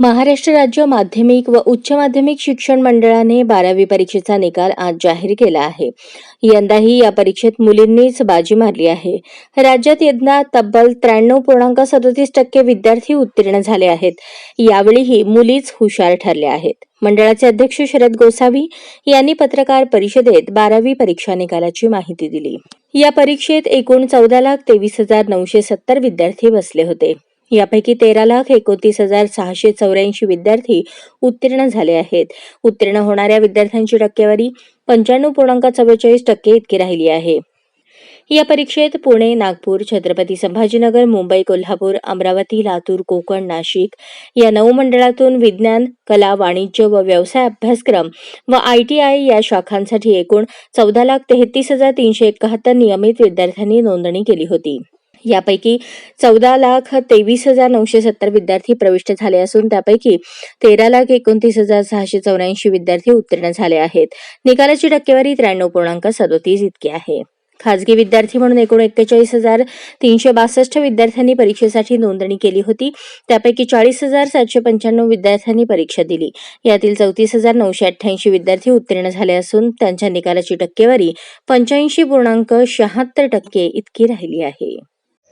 महाराष्ट्र राज्य माध्यमिक व उच्च माध्यमिक शिक्षण मंडळाने बारावी परीक्षेचा निकाल आज जाहीर केला आहे. यंदाही या परीक्षेत मुलींनीच बाजी मारली आहे. राज्यात यंदा तब्बल त्र्याण्णव पूर्णांक सदोतीस टक्के विद्यार्थी उत्तीर्ण झाले आहेत. यावेळीही मुलीच हुशार ठरल्या आहेत. मंडळाचे अध्यक्ष शरद गोसावी यांनी पत्रकार परिषदेत बारावी परीक्षा निकालाची माहिती दिली. या परीक्षेत एकूण चौदा लाख तेवीस हजार नऊशे सत्तर विद्यार्थी बसले होते. यापैकी तेरा लाख एकोणतीस हजार सहाशे चौऱ्याऐंशी विद्यार्थी उत्तीर्ण झाले आहेत. उत्तीर्ण होणाऱ्या विद्यार्थ्यांची टक्केवारी पंच्याण्णव पूर्णांक चव्वेचाळीस टक्के इतकी राहिली आहे. या परीक्षेत पुणे नागपूर छत्रपती संभाजीनगर मुंबई कोल्हापूर अमरावती लातूर कोकण नाशिक या नऊ मंडळातून विज्ञान कला वाणिज्य व व्यवसाय अभ्यासक्रम व आय टी आय या शाखांसाठी एकूण चौदा लाख तेहतीस हजार तीनशे एकाहत्तर नियमित विद्यार्थ्यांनी नोंदणी केली होती. यापैकी चौदा लाख तेवीस हजार नऊशे सत्तर विद्यार्थी प्रविष्ट झाले असून त्यापैकी तेरा लाख एकोणतीस हजार सहाशे चौऱ्याऐंशी विद्यार्थी उत्तीर्ण झाले आहेत. निकालाची टक्केवारी त्र्याण्णव पूर्णांक सदोतीस इतकी आहे. खाजगी विद्यार्थी म्हणून एकूण एक्केचाळीस हजार तीनशे बासष्ट विद्यार्थ्यांनी परीक्षेसाठी नोंदणी केली होती. त्यापैकी चाळीस हजार सातशे पंच्याण्णव विद्यार्थ्यांनी परीक्षा दिली. यातील चौतीस हजार नऊशे अठ्ठ्याऐंशी विद्यार्थी उत्तीर्ण झाले असून त्यांच्या निकालाची टक्केवारी पंच्याऐंशी पूर्णांक शहात्तर टक्के इतकी राहिली आहे.